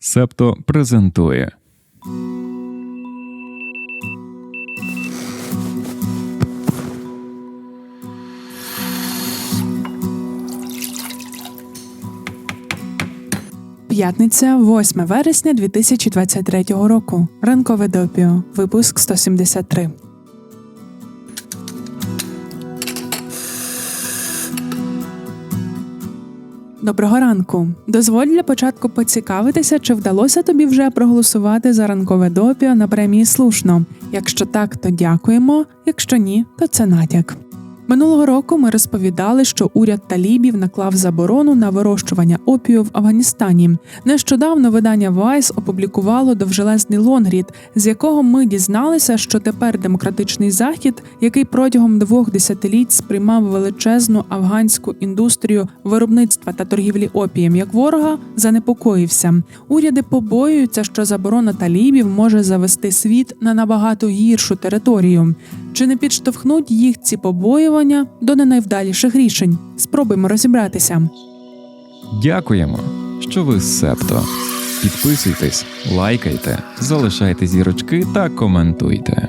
Септо презентує. П'ятниця, 8 вересня 2023 року. Ранкове допіо. Випуск 173. Доброго ранку. Дозволь для початку поцікавитися, чи вдалося тобі вже проголосувати за ранкове допіо на премії слушно. Якщо так, то дякуємо. Якщо ні, то це натяк. Минулого року ми розповідали, що уряд талібів наклав заборону на вирощування опію в Афганістані. Нещодавно видання Vice опублікувало довжелезний лонгрід, з якого ми дізналися, що тепер демократичний захід, який протягом двох десятиліть сприймав величезну афганську індустрію виробництва та торгівлі опієм як ворога, занепокоївся. Уряди побоюються, що заборона талібів може завести світ на набагато гіршу територію. Чи не підштовхнуть їх ці побоювання до не найвдаліших рішень? Спробуємо розібратися. Дякуємо, що ви з Септо. Підписуйтесь, лайкайте, залишайте зірочки та коментуйте.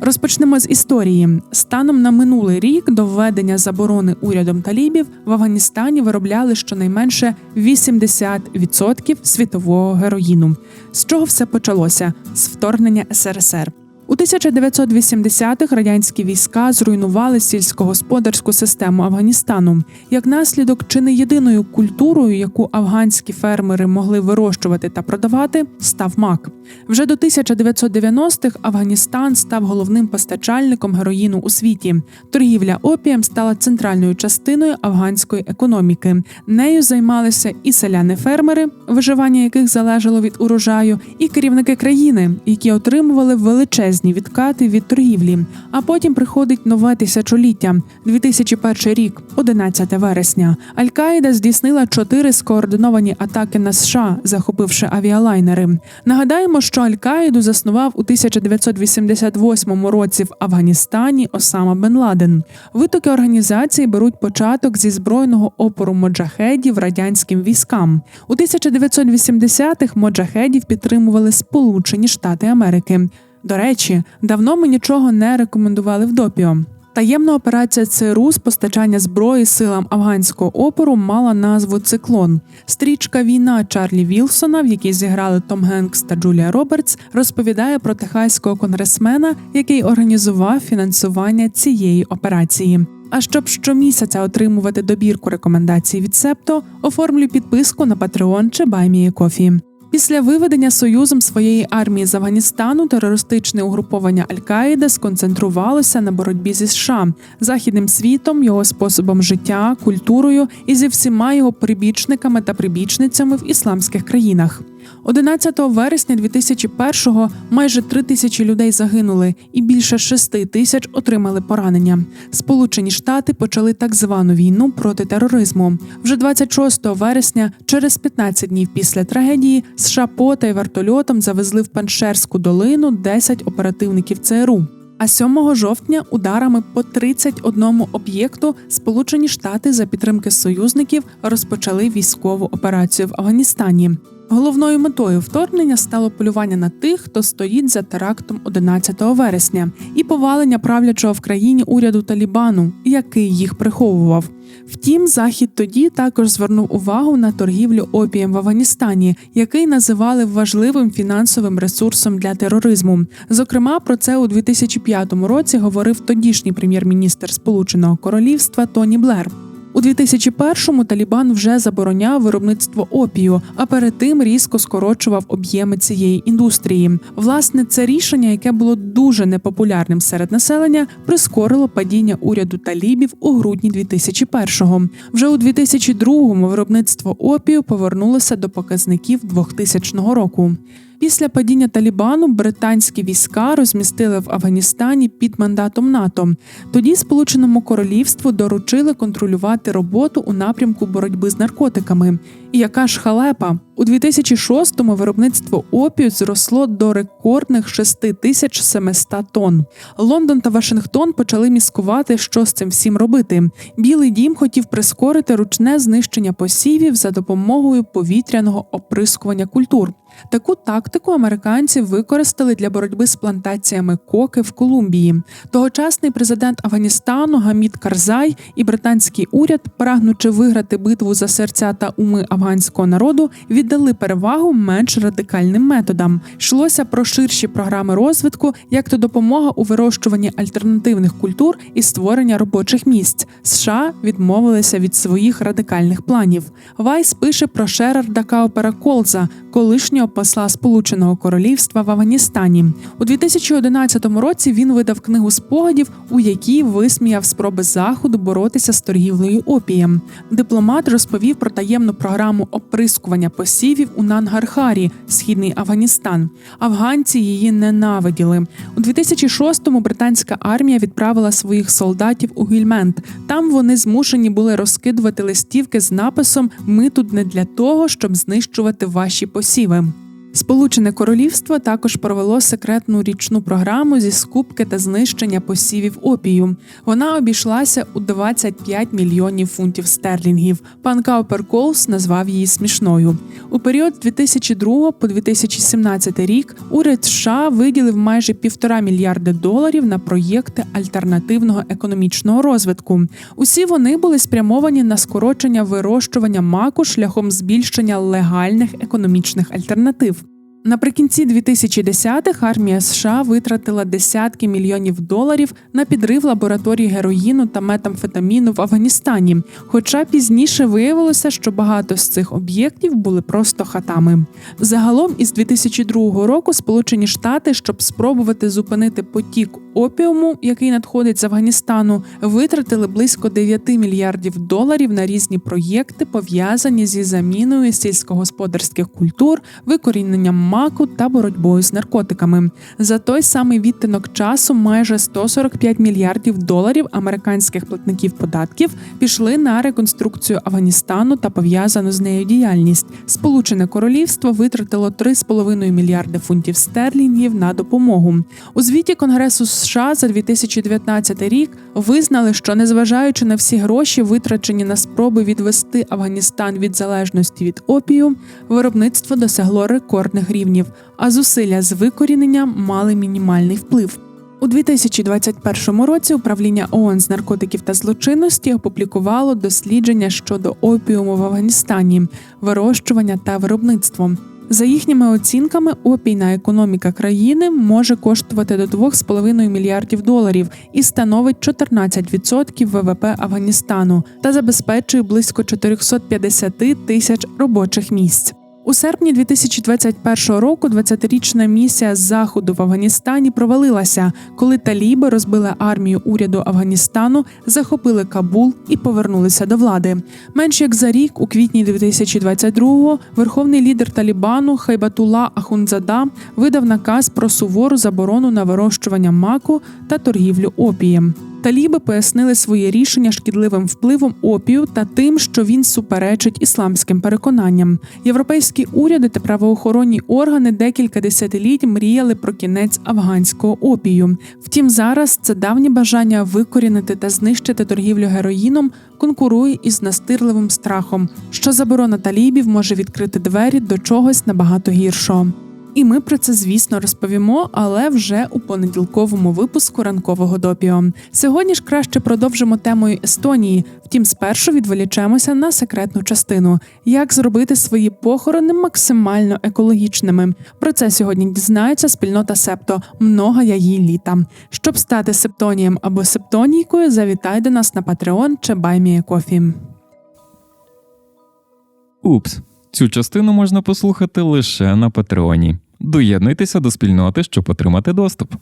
Розпочнемо з історії. Станом на минулий рік до введення заборони урядом талібів в Афганістані виробляли щонайменше 80% світового героїну. З чого все почалося? З вторгнення СРСР. У 1980-х радянські війська зруйнували сільськогосподарську систему Афганістану. Як наслідок, чи не єдиною культурою, яку афганські фермери могли вирощувати та продавати, став мак. Вже до 1990-х Афганістан став головним постачальником героїну у світі. Торгівля опієм стала центральною частиною афганської економіки. Нею займалися і селяни-фермери, виживання яких залежало від урожаю, і керівники країни, які отримували величезні відкати від торгівлі. А потім приходить нове тисячоліття 2001 рік, 11 вересня. Аль-Каїда здійснила чотири скоординовані атаки на США, захопивши авіалайнери. Нагадаємо, що Аль-Каїду заснував у 1988 році в Афганістані Осама Бен Ладен. Витоки організації беруть початок зі збройного опору моджахедів радянським військам. У 1980-х моджахедів підтримували Сполучені Штати Америки. До речі, давно ми нічого не рекомендували в допіо. Таємна операція ЦРУ з постачання зброї силам афганського опору мала назву Циклон. Стрічка Війна Чарлі Вілсона, в якій зіграли Том Генкс та Джулія Робертс, розповідає про техаського конгресмена, який організував фінансування цієї операції. А щоб щомісяця отримувати добірку рекомендацій від Септо, оформлю підписку на Patreon чи BuyMeACoffee. Після виведення союзом своєї армії з Афганістану терористичне угруповання Аль-Каїда сконцентрувалося на боротьбі зі США, західним світом, його способом життя, культурою і зі всіма його прибічниками та прибічницями в ісламських країнах. 11 вересня 2001-го майже три тисячі людей загинули, і більше шести тисяч отримали поранення. Сполучені Штати почали так звану війну проти тероризму. Вже 26 вересня, через 15 днів після трагедії, США пота й вертольотом завезли в Паншерську долину 10 оперативників ЦРУ. А 7 жовтня ударами по 31 об'єкту Сполучені Штати за підтримки союзників розпочали військову операцію в Афганістані. Головною метою вторгнення стало полювання на тих, хто стоїть за терактом 11 вересня, і повалення правлячого в країні уряду Талібану, який їх приховував. Втім, захід тоді також звернув увагу на торгівлю опієм в Афганістані, який називали важливим фінансовим ресурсом для тероризму. Зокрема, про це у 2005 році говорив тодішній прем'єр-міністр Сполученого Королівства Тоні Блер. У 2001-му Талібан вже забороняв виробництво опію, а перед тим різко скорочував об'єми цієї індустрії. Власне, це рішення, яке було дуже непопулярним серед населення, прискорило падіння уряду талібів у грудні 2001-го. Вже у 2002-му виробництво опію повернулося до показників 2000 року. Після падіння Талібану британські війська розмістили в Афганістані під мандатом НАТО. Тоді Сполученому Королівству доручили контролювати роботу у напрямку боротьби з наркотиками. І яка ж халепа? У 2006-му виробництво опію зросло до рекордних 6700 тонн. Лондон та Вашингтон почали міскувати, що з цим всім робити. Білий дім хотів прискорити ручне знищення посівів за допомогою повітряного оприскування культур. Таку тактику американці використали для боротьби з плантаціями коки в Колумбії. Тогочасний президент Афганістану Гамід Карзай і британський уряд, прагнучи виграти битву за серця та уми афганського народу, віддали перевагу менш радикальним методам. Йшлося про ширші програми розвитку, як то допомога у вирощуванні альтернативних культур і створення робочих місць. США відмовилися від своїх радикальних планів. Вайс пише про Шерарда Каупера Колза, колишнього посла Сполученого Королівства в Афганістані. У 2011 році він видав книгу спогадів, у якій висміяв спроби заходу боротися з торгівлею опієм. Дипломат розповів про таємну програму оприскування посівів у Нангархарі, східний Афганістан. Афганці її ненавиділи. У 2006-му британська армія відправила своїх солдатів у Гільмент. Там вони змушені були розкидувати листівки з написом Ми тут не для того, щоб знищувати ваші посіви. Сполучене Королівство також провело секретну річну програму зі скупки та знищення посівів опію. Вона обійшлася у 25 мільйонів фунтів стерлінгів. Пан Каупер Колс назвав її смішною. У період з 2002 по 2017 рік уряд США виділив майже півтора мільярди доларів на проєкти альтернативного економічного розвитку. Усі вони були спрямовані на скорочення вирощування маку шляхом збільшення легальних економічних альтернатив. Наприкінці 2010-х армія США витратила десятки мільйонів доларів на підрив лабораторій героїну та метамфетаміну в Афганістані. Хоча пізніше виявилося, що багато з цих об'єктів були просто хатами. Загалом, із 2002 року Сполучені Штати, щоб спробувати зупинити потік опіуму, який надходить з Афганістану, витратили близько 9 мільярдів доларів на різні проєкти, пов'язані зі заміною сільськогосподарських культур, викоріненням маку та боротьбою з наркотиками. За той самий відтинок часу майже 145 мільярдів доларів американських платників податків пішли на реконструкцію Афганістану та пов'язану з нею діяльність. Сполучене Королівство витратило 3,5 мільярди фунтів стерлінгів на допомогу. У звіті Конгресу США за 2019 рік визнали, що незважаючи на всі гроші, витрачені на спроби відвести Афганістан від залежності від опію, виробництво досягло рекордних рівнів, а зусилля з викорінення мали мінімальний вплив. У 2021 році управління ООН з наркотиків та злочинності опублікувало дослідження щодо опіуму в Афганістані, вирощування та виробництво. За їхніми оцінками, опійна економіка країни може коштувати до 2,5 мільярдів доларів і становить 14% ВВП Афганістану та забезпечує близько 450 тисяч робочих місць. У серпні 2021 року 20-річна місія з заходу в Афганістані провалилася, коли таліби розбили армію уряду Афганістану, захопили Кабул і повернулися до влади. Менш як за рік, у квітні 2022-го, верховний лідер Талібану Хайбатула Ахунзада видав наказ про сувору заборону на вирощування маку та торгівлю опієм. Таліби пояснили своє рішення шкідливим впливом опію та тим, що він суперечить ісламським переконанням. Європейські уряди та правоохоронні органи декілька десятиліть мріяли про кінець афганського опію. Втім, зараз це давнє бажання викорінити та знищити торгівлю героїном конкурує із настирливим страхом, що заборона талібів може відкрити двері до чогось набагато гіршого. І ми про це, звісно, розповімо, але вже у понеділковому випуску ранкового допіо. Сьогодні ж краще продовжимо темою Естонії. Втім, спершу відволічемося на секретну частину: як зробити свої похорони максимально екологічними. Про це сьогодні дізнається спільнота Септо много я їй літа. Щоб стати септонієм або септонійкою, завітай до нас на Patreon чи BuyMeACoffee. Упс, цю частину можна послухати лише на Патреоні. Доєднуйтеся до спільноти, щоб отримати доступ.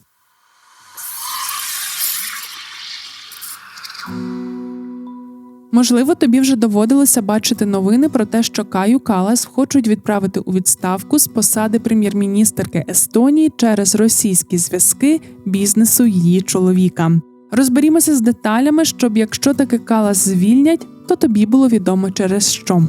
Можливо, тобі вже доводилося бачити новини про те, що Каю Калас хочуть відправити у відставку з посади прем'єр-міністерки Естонії через російські зв'язки бізнесу її чоловіка. Розберімося з деталями, щоб якщо таки Калас звільнять, то тобі було відомо через що.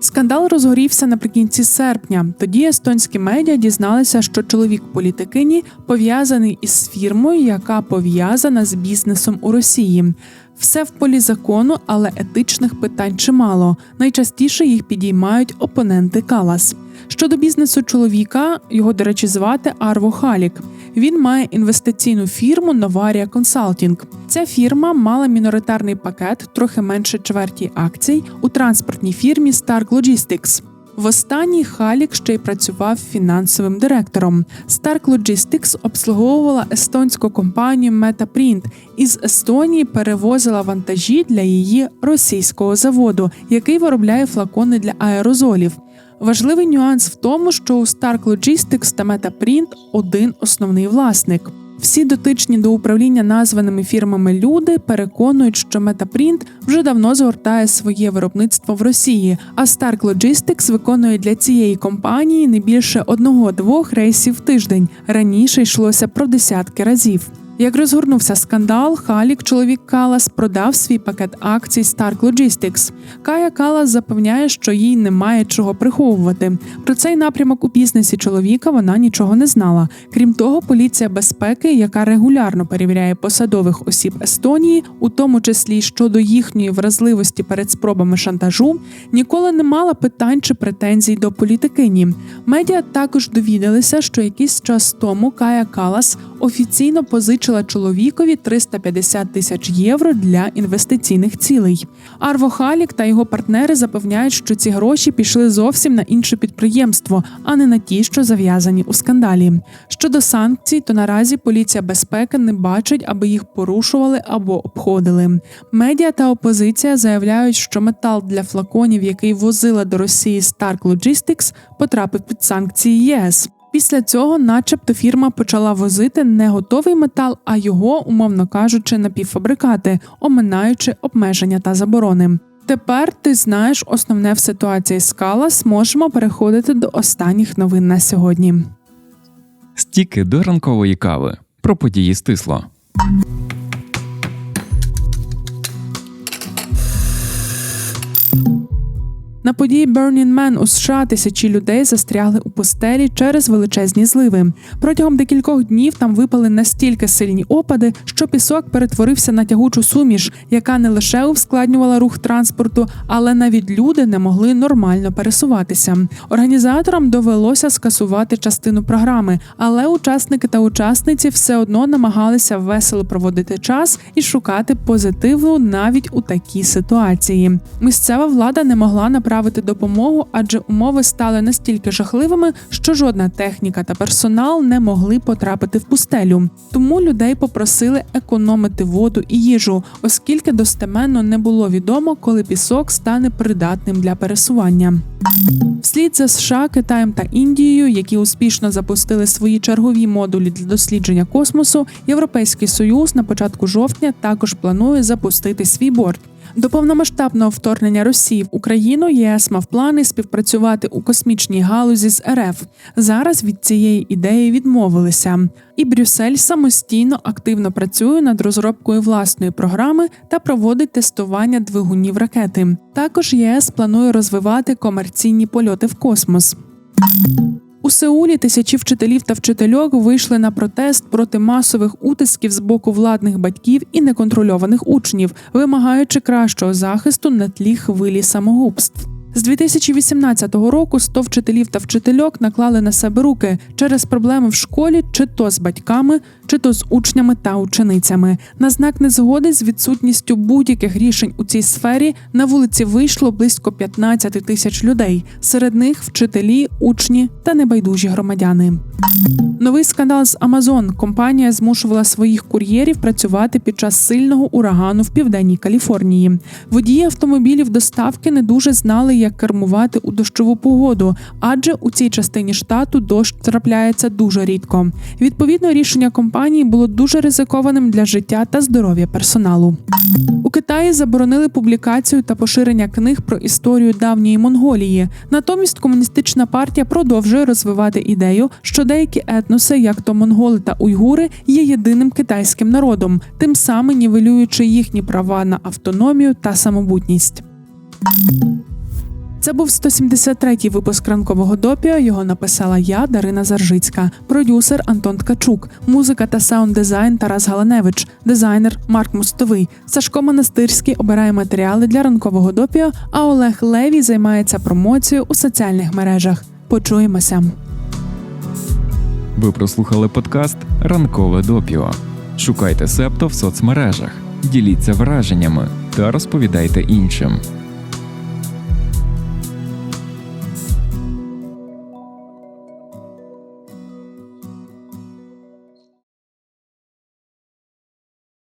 Скандал розгорівся наприкінці серпня. Тоді естонські медіа дізналися, що чоловік політикині пов'язаний із фірмою, яка пов'язана з бізнесом у Росії. Все в полі закону, але етичних питань чимало. Найчастіше їх підіймають опоненти Калас. Щодо бізнесу чоловіка, його, до речі, звати Арво Халік. Він має інвестиційну фірму Новарія Консалтінг. Ця фірма мала міноритарний пакет, трохи менше чверті акцій у транспортній фірмі Stark Logistics. В останній Халік ще й працював фінансовим директором. Stark Logistics обслуговувала естонську компанію MetaPrint і з Естонії перевозила вантажі для її російського заводу, який виробляє флакони для аерозолів. Важливий нюанс в тому, що у Stark Logistics та MetaPrint один основний власник. Всі дотичні до управління названими фірмами люди переконують, що MetaPrint вже давно згортає своє виробництво в Росії, а Stark Logistics виконує для цієї компанії не більше одного-двох рейсів в тиждень. Раніше йшлося про десятки разів. Як розгорнувся скандал, Халік, чоловік Калас, продав свій пакет акцій Stark Logistics. Кая Калас запевняє, що їй немає чого приховувати. Про цей напрямок у бізнесі чоловіка вона нічого не знала. Крім того, поліція безпеки, яка регулярно перевіряє посадових осіб Естонії, у тому числі щодо їхньої вразливості перед спробами шантажу, ніколи не мала питань чи претензій до політикині. Медіа також довідалися, що якийсь час тому Кая Калас офіційно позичила чоловікові 350 тисяч євро для інвестиційних цілей. Арво Халік та його партнери запевняють, що ці гроші пішли зовсім на інше підприємство, а не на ті, що зав'язані у скандалі. Щодо санкцій, то наразі поліція безпеки не бачить, аби їх порушували або обходили. Медіа та опозиція заявляють, що метал для флаконів, який возила до Росії Stark Logistics, потрапив під санкції ЄС. Після цього, начебто, фірма почала возити не готовий метал, а його, умовно кажучи, напівфабрикати, оминаючи обмеження та заборони. Тепер ти знаєш основне в ситуації з Калас, Можемо переходити до останніх новин на сьогодні. Стіки до ранкової кави. Про події стисло. На події Burning Man у США тисячі людей застрягли у пустелі через величезні зливи. Протягом декількох днів там випали настільки сильні опади, що пісок перетворився на тягучу суміш, яка не лише ускладнювала рух транспорту, але навіть люди не могли нормально пересуватися. Організаторам довелося скасувати частину програми, але учасники та учасниці все одно намагалися весело проводити час і шукати позитиву навіть у такій ситуації. Місцева влада не могла направити допомогу, адже умови стали настільки жахливими, що жодна техніка та персонал не могли потрапити в пустелю. Тому людей попросили економити воду і їжу, оскільки достеменно не було відомо, коли пісок стане придатним для пересування. Вслід за США, Китаєм та Індією, які успішно запустили свої чергові модулі для дослідження космосу, Європейський Союз на початку жовтня також планує запустити свій борт. До повномасштабного вторгнення Росії в Україну ЄС мав плани співпрацювати у космічній галузі з РФ. Зараз від цієї ідеї відмовилися. І Брюссель самостійно активно працює над розробкою власної програми та проводить тестування двигунів ракети. Також ЄС планує розвивати комерційні польоти в космос. У Сеулі тисячі вчителів та вчительок вийшли на протест проти масових утисків з боку владних батьків і неконтрольованих учнів, вимагаючи кращого захисту на тлі хвилі самогубств. З 2018 року 100 вчителів та вчительок наклали на себе руки через проблеми в школі, чи то з батьками, чи то з учнями та ученицями. На знак незгоди з відсутністю будь-яких рішень у цій сфері на вулиці вийшло близько 15 тисяч людей. Серед них вчителі, учні та небайдужі громадяни. Новий скандал з Amazon. Компанія змушувала своїх кур'єрів працювати під час сильного урагану в південній Каліфорнії. Водії автомобілів доставки не дуже знали, як кермувати у дощову погоду, адже у цій частині штату дощ трапляється дуже рідко. Відповідно, рішення компанії було дуже ризикованим для життя та здоров'я персоналу. У Китаї заборонили публікацію та поширення книг про історію давньої Монголії. Натомість комуністична партія продовжує розвивати ідею, що деякі етноси, як то монголи та уйгури, є єдиним китайським народом, тим самим нівелюючи їхні права на автономію та самобутність. Це був 173-й випуск ранкового допіо. Його написала я, Дарина Заржицька, продюсер Антон Ткачук, музика та саунд-дизайн Тарас Галаневич, дизайнер Марк Мостовий. Сашко Монастирський обирає матеріали для ранкового допіо, а Олег Левій займається промоцією у соціальних мережах. Почуємося. Ви прослухали подкаст Ранкове допіо. Шукайте Септо в соцмережах, діліться враженнями та розповідайте іншим.